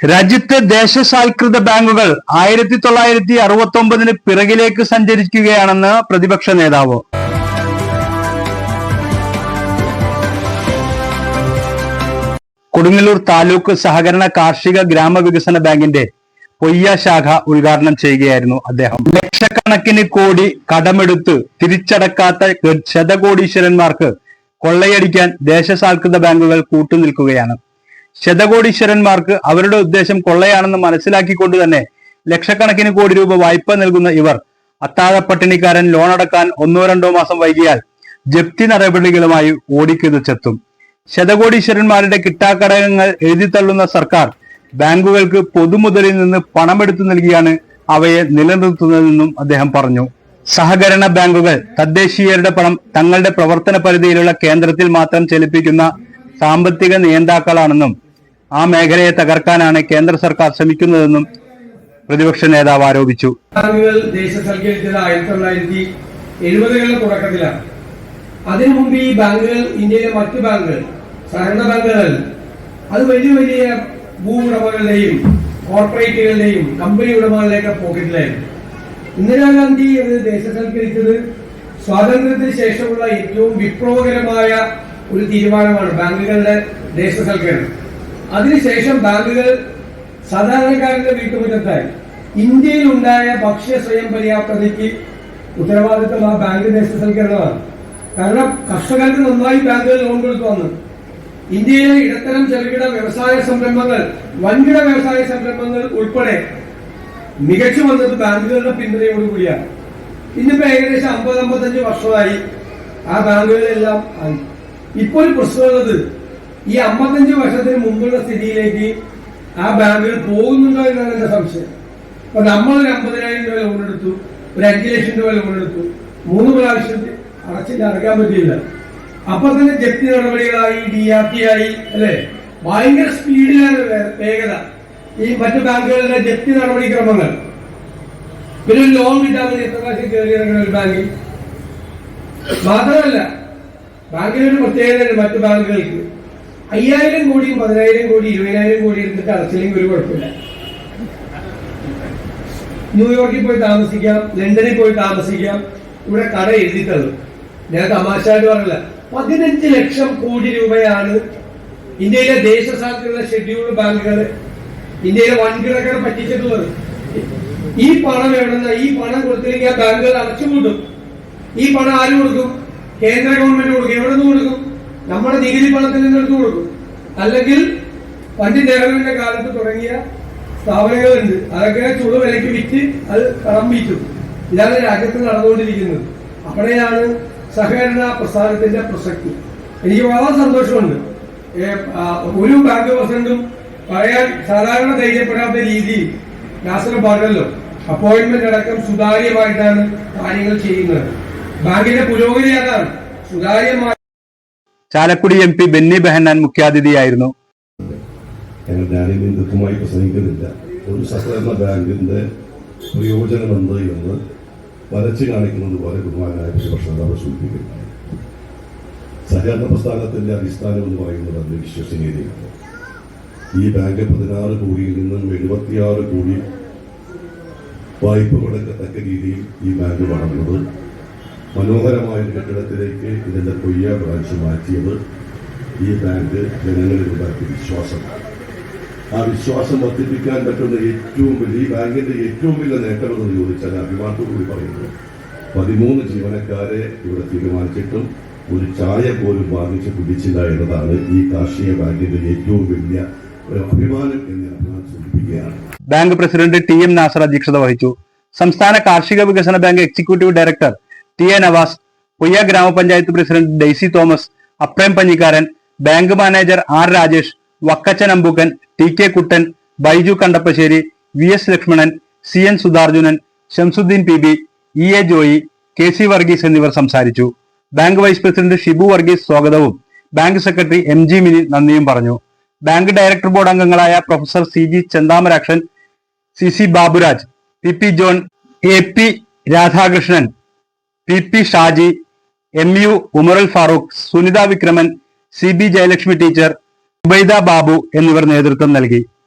രാജ്യത്തെ ദേശസാൽകൃത ബാങ്കുകൾ ആയിരത്തി തൊള്ളായിരത്തി അറുപത്തി ഒമ്പതിന് പിറകിലേക്ക് സഞ്ചരിക്കുകയാണെന്ന് പ്രതിപക്ഷ നേതാവ്. കൊടുങ്ങല്ലൂർ താലൂക്ക് സഹകരണ കാർഷിക ഗ്രാമവികസന ബാങ്കിന്റെ പൊയ്യ ശാഖ ഉദ്ഘാടനം ചെയ്യുകയായിരുന്നു അദ്ദേഹം. ലക്ഷക്കണക്കിന് കോടി കടമെടുത്ത് തിരിച്ചടക്കാത്ത ശതകോടീശ്വരന്മാർക്ക് കൊള്ളയടിക്കാൻ ദേശസാൽകൃത ബാങ്കുകൾ കൂട്ടുനിൽക്കുകയാണ്. ശതകോടീശ്വരന്മാർക്ക് അവരുടെ ഉദ്ദേശം കൊള്ളയാണെന്ന് മനസ്സിലാക്കിക്കൊണ്ട് തന്നെ ലക്ഷക്കണക്കിന് കോടി രൂപ വായ്പ നൽകുന്ന ഇവർ അത്താഴ പട്ടിണിക്കാരൻ ലോൺ അടക്കാൻ ഒന്നോ രണ്ടോ മാസം വൈകിയാൽ ജപ്തി നടപടികളുമായി ഓടിക്കുതിച്ചെത്തും ശതകോടീശ്വരന്മാരുടെ കിട്ടാക്കടകങ്ങൾ എഴുതിത്തള്ളുന്ന സർക്കാർ ബാങ്കുകൾക്ക് പൊതുമുതലിൽ നിന്ന് പണമെടുത്തു നൽകിയാണ് അവയെ നിലനിർത്തുന്നതെന്നും അദ്ദേഹം പറഞ്ഞു. സഹകരണ ബാങ്കുകൾ തദ്ദേശീയരുടെ പണം തങ്ങളുടെ പ്രവർത്തന പരിധിയിലുള്ള കേന്ദ്രത്തിൽ മാത്രം ചെലപ്പിക്കുന്ന സാമ്പത്തിക നിയന്താക്കളാണെന്നും ആ മേഖലയെ തകർക്കാനാണ് കേന്ദ്ര സർക്കാർ ശ്രമിക്കുന്നതെന്നും പ്രതിപക്ഷ നേതാവ് ആരോപിച്ചു. ദേശസൽക്കരിച്ചത് ആയിരത്തി തൊള്ളായിരത്തി തുടക്കത്തിലാണ്. അതിനു മുമ്പ് ഈ ബാങ്കുകൾ ഇന്ത്യയിലെ മറ്റു ബാങ്കുകൾ സഹകരണ ബാങ്കുകൾ അത് വലിയ വലിയ ഭൂവുടമകളുടെയും കോർപ്പറേറ്റുകളുടെയും കമ്പനി ഉടമകളുടെയൊക്കെ പോക്കറ്റിലായിരുന്നു. ഇന്ദിരാഗാന്ധി അത് ദേശസൽക്കരിച്ചത് സ്വാതന്ത്ര്യത്തിന് ശേഷമുള്ള ഏറ്റവും വിപ്ലവകരമായ ഒരു തീരുമാനമാണ് ബാങ്കുകളുടെ ദേശസൽക്കരണം. അതിനുശേഷം ബാങ്കുകൾ സാധാരണക്കാരന്റെ വീട്ടുമുറ്റത്തായി. ഇന്ത്യയിൽ ഉണ്ടായ ഭക്ഷ്യ സ്വയം പര്യാപ്തതയ്ക്ക് ഉത്തരവാദിത്വം ആ ബാങ്ക് ദേശസൽക്കരണമാണ്. കാരണം കർഷകർക്ക് നന്നായി ബാങ്കുകൾ ലോൺ കൊടുത്തു വന്നു. ഇന്ത്യയിലെ ഇടത്തരം ചെറുകിട വ്യവസായ സംരംഭങ്ങൾ വൻകിട വ്യവസായ സംരംഭങ്ങൾ ഉൾപ്പെടെ മികച്ചു വന്നത് ബാങ്കുകളുടെ പിന്തുണയോടുകൂടിയാണ് ഇന്നിപ്പോ ഏകദേശം അമ്പത് അമ്പത്തഞ്ച് വർഷമായി ആ ബാങ്കുകളെല്ലാം ഇപ്പോൾ ഒരു പ്രശ്നമുള്ളത് ഈ അമ്പത്തഞ്ച് വർഷത്തിന് മുമ്പുള്ള സ്ഥിതിയിലേക്ക് ആ ബാങ്കുകൾ പോകുന്നുണ്ടോ എന്നാണ് എന്റെ സംശയം. അപ്പൊ നമ്മൾ ഒരു അമ്പതിനായിരം രൂപ ലോൺ എടുത്തു ഒരു അഞ്ചു ലക്ഷം രൂപ ലോൺ എടുത്തു. മൂന്ന് പ്രാവശ്യം അടച്ചിട്ട് അടയ്ക്കാൻ പറ്റിയില്ല. അപ്പൊ തന്നെ ജപ്തി നടപടികളായി ഡി ആർ ടി ആയി അല്ലെ? ഭയങ്കര സ്പീഡിലാണ് വേഗത. ഈ മറ്റു ബാങ്കുകളുടെ ജപ്തി നടപടിക്രമങ്ങൾ പിന്നെ ലോൺ കിട്ടാൻ എത്ര പ്രാവശ്യം കയറി ഇറങ്ങുന്ന ഒരു ബാങ്കിൽ? മാത്രമല്ല ബാങ്കിനൊരു പ്രത്യേകതയുണ്ട് മറ്റു ബാങ്കുകൾക്ക്. അയ്യായിരം കോടിയും പതിനായിരം കോടി ഇരുപതിനായിരം കോടി എടുത്തിട്ട് അടച്ചില്ലെങ്കിൽ ഒരു കുഴപ്പമില്ല. ന്യൂയോർക്കിൽ പോയി താമസിക്കാം ലണ്ടനിൽ പോയി താമസിക്കാം ഇവിടെ കട എഴുതി തള്ളും ഞാൻ തമാശയായിട്ട് പറഞ്ഞില്ല പതിനഞ്ച് ലക്ഷം കോടി രൂപയാണ് ഇന്ത്യയിലെ ദേശസാൽകൃത ഷെഡ്യൂൾഡ് ബാങ്കുകൾ ഇന്ത്യയിലെ വൻകിടകൾ പറ്റിച്ചിട്ടുള്ളത്. ഈ പണം എവിടുന്ന ഈ പണം കൊടുത്തില്ലെങ്കിൽ ആ ബാങ്കുകൾ അടച്ചുപൂട്ടും. ഈ പണം ആര് കൊടുക്കും? കേന്ദ്ര ഗവൺമെന്റ് കൊടുക്കും. എവിടെ നിന്ന് കൊടുക്കും? നമ്മുടെ നികുതി പണത്തിൽ നിന്ന് എടുത്തു കൊടുക്കും. അല്ലെങ്കിൽ പണ്ഡിറ്റ് നെഹ്റുവിന്റെ കാലത്ത് തുടങ്ങിയ സ്ഥാപനങ്ങളുണ്ട്. അതൊക്കെ ചുളു വിലയ്ക്ക് വിറ്റ് അത് കടം വീറ്റും. ഇതാണ് രാജ്യത്ത് നടന്നുകൊണ്ടിരിക്കുന്നത്. അവിടെയാണ് സഹകരണ പ്രസ്ഥാനത്തിന്റെ പ്രസക്തി. എനിക്ക് വളരെ സന്തോഷമുണ്ട്. ഒരു ബാങ്ക് പ്രസിഡന്റും പറയാൻ സാധാരണ ധൈര്യപ്പെടാത്ത രീതിയിൽ നാസർ പറഞ്ഞല്ലോ. അപ്പോയിന്റ്മെന്റ് അടക്കം സുതാര്യമായിട്ടാണ് കാര്യങ്ങൾ ചെയ്യുന്നത്. ബാങ്കിന്റെ പുരോഗതി അതാണ്. സുതാര്യമായ ചാലക്കുടി എം പി ബെന്നി ബെഹന്നാൻ മുഖ്യാതിഥിയായിരുന്നു. ഞാനിനി ദീർഘമായി പ്രസംഗിക്കുന്നില്ല. ഒരു സഹകരണ ബാങ്കിന്റെ പ്രയോജനം എന്ത് എന്ന് വരച്ചു കാണിക്കുന്നത് പോലെ ബഹുമാനായ പ്രതിപക്ഷ നേതാവ് സൂചിപ്പിക്കുന്നു. സഹകരണ പ്രസ്ഥാനത്തിന്റെ അടിസ്ഥാനം എന്ന് പറയുന്നത് അതിന്റെ വിശ്വസനീയതയാണ്. ഈ ബാങ്ക് പതിനാറ് കോടിയിൽ നിന്നും എഴുപത്തിയാറ് കോടി വായ്പ കൊടുക്കത്തക്ക രീതിയിൽ ഈ ബാങ്ക് വളർന്നത് മനോഹരമായ ഒരു കെട്ടിടത്തിലേക്ക് ഇതിന്റെ കൊയ്യ ബ്രാഞ്ച് മാറ്റിയത് ഈ ബാങ്ക് ജനങ്ങളിൽ ഉണ്ടാക്കിയ വിശ്വാസമാണ്. ആ വിശ്വാസം വർദ്ധിപ്പിക്കാൻ പറ്റുന്ന ഏറ്റവും വലിയ ഈ ബാങ്കിന്റെ ഏറ്റവും വലിയ നേട്ടം എന്ന് ചോദിച്ചാൽ അഭിമാനത്തോടുകൂടി പറയുന്നു പതിമൂന്ന് ജീവനക്കാരെ ഇവിടെ തീരുമാനിച്ചിട്ടും ഒരു ചായ പോലും വാങ്ങിച്ച് കുടിച്ചില്ല എന്നതാണ് ഈ കാർഷിക ബാങ്കിന്റെ ഏറ്റവും വലിയ അഭിമാനം എന്ന് അഭിമാനം സൂചിപ്പിക്കുകയാണ്. Bank president T M Nasar അധ്യക്ഷത വഹിച്ചു. സംസ്ഥാന കാർഷിക വികസന bank executive director T A Navas Poyya ഗ്രാമപഞ്ചായത്ത് president Daisy Thomas Aprem Panjikkaran bank manager R Rajesh Vakkachan Ambookkan T K Kuttan Baiju Kandappassery V S Lakshmanan C N Sudharjunan Shamsudheen P B E A Joy K C Varghese എന്നിവർ സംസാരിച്ചു. Bank vice president Shibu Varghese സ്വാഗതവും. Bank secretary M G Mini നന്ദിയും പറഞ്ഞു. Bank director board അംഗങ്ങളായ professor C G Chanthamarakshan C C Baburaj P P John A P Radhakrishnan P P Shaji M U Umarul Farooq Sunitha Vikraman C B Jayalakshmi teacher Ubaida Babu എന്നിവർ നേതൃത്വം നൽകി.